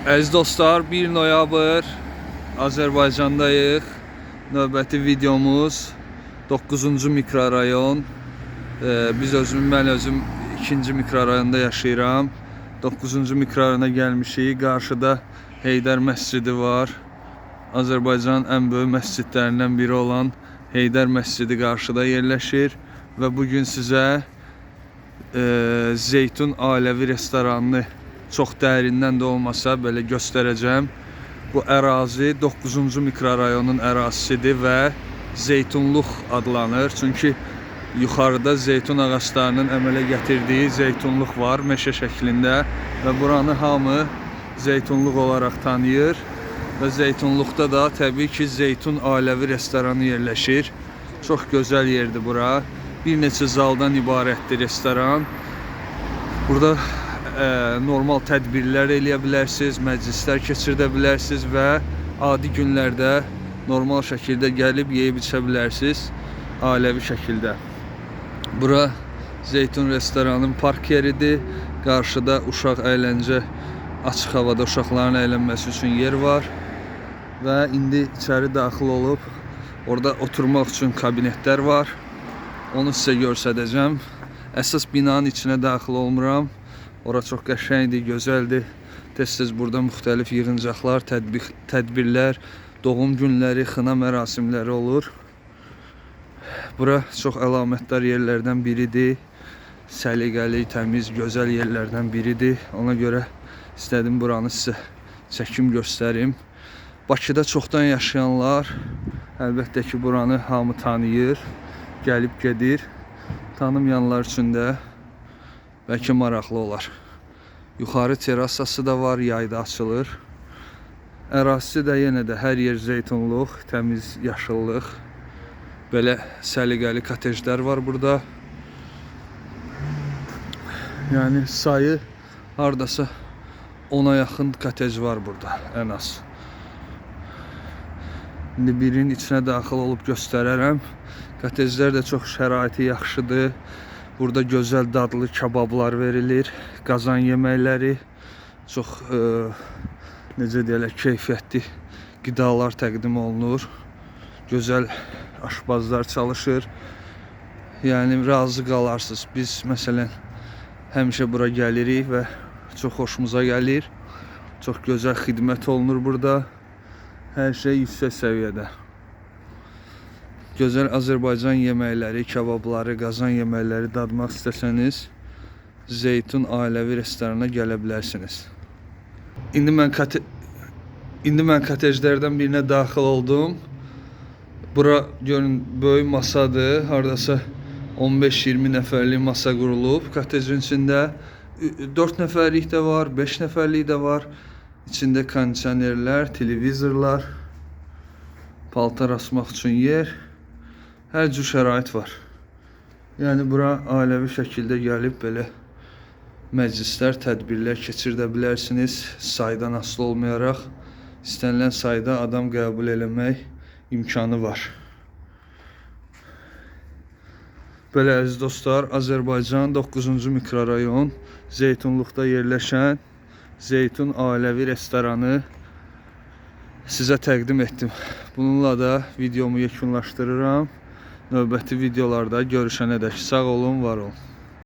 Əziz dostlar, 1 noyabr Azərbaycandayıq. Növbəti videomuz 9-cu mikrorayon. Ee, biz özüm, mən özüm 2-ci mikrorayonda yaşayıram. 9-cu mikrorayona gəlmişik. Qarşıda Heydər məscidi var. Azərbaycanın ən böyük məscidlərindən biri olan Heydər məscidi qarşıda yerləşir və bu gün sizə e, Zeytun Ailəvi restoranını çox dərindən də olmasa belə göstərəcəm. Bu ərazi 9-cu mikrorayonun ərazisidir və Zeytunluq adlanır. Çünki yuxarıda zeytun ağaclarının əmələ gətirdiyi zeytunluq var meşə şəklində və buranı hamı zeytunluq olaraq tanıyır. Və zeytunluqda da təbii ki, Zeytun Ailəvi restoranı yerləşir. Çox gözəl yerdir bura. Bir neçə zaldan ibarətdir restoran. Burada normal tədbirlər eləyə bilərsiniz, məclislər keçirdə bilərsiniz və adi günlərdə normal şəkildə gəlib yeyib içə bilərsiniz ailəvi şəkildə. Bura Zeytun restoranın park yeridir. Qarşıda uşaq əyləncə açıq havada uşaqların əylənməsi üçün yer var. Və indi içəri daxil olub orada oturmaq üçün kabinetlər var. Onu sizə göstərəcəm. Əsas binanın içinə daxil olmuram. Ora çox qəşəngdir, gözəldir. Tez-tez burada müxtəlif yığıncaqlar, tədbir, tədbirlər, doğum günləri, xına mərasimləri olur. Bura çox əlamətdar yerlərdən biridir. Səliqəli, təmiz, gözəl yerlərdən biridir. Ona görə istədim buranı sizə çəkim göstərim. Bakıda çoxdan yaşayanlar əlbəttə ki, buranı hamı tanıyır, gəlib gedir. Tanımayanlar üçün də bəlkə maraqlı olar. Yuxarı terasası da var, yayda açılır. Ərazisi də yenə də hər yer zeytunluq, təmiz yaşıllıq. Belə səliqəli kotejlər var burada. Yəni sayı hardasa 10-a yaxın kotej var burada ən az. İndi birinin içinə daxil olub göstərərəm. Kotejlər də çox şəraiti yaxşıdır. Burada gözəl dadlı kabablar verilir, qazan yeməkləri, çox e, necə deyirlər, keyfiyyətli qidalar təqdim olunur. Gözəl aşbazlar çalışır. Yəni razı qalarsınız. Biz məsələn həmişə bura gəlirik və çox xoşumuza gəlir. Çox gözəl xidmət olunur burada. Hər şey yüksək səviyyədə. Gözəl Azərbaycan yeməkləri, kebabları, qazan yeməkləri dadmaq istəsəniz Zeytun Ailəvi restoranına gələ bilərsiniz. İndi mən kote İndi mən kotejlərdən birinə daxil oldum. Bura görün böyük masadır. Hardasa 15-20 nəfərlik masa qurulub kotejin içində. 4 nəfərlik də var, 5 nəfərlik də var. İçində kondisionerlər, televizorlar, paltar asmaq üçün yer. Hər cür şərait var. Yəni bura ailəvi şəkildə gəlib belə məclislər, tədbirlər keçirdə bilərsiniz. Saydan asılı olmayaraq istənilən sayda adam qəbul eləmək imkanı var. Belə əziz dostlar, Azərbaycan 9-cu mikrorayon Zeytunluqda yerləşən Zeytun Ailəvi restoranı sizə təqdim etdim. Bununla da videomu yekunlaşdırıram. Növbəti videolarda görüşənədək sağ olun, var olun.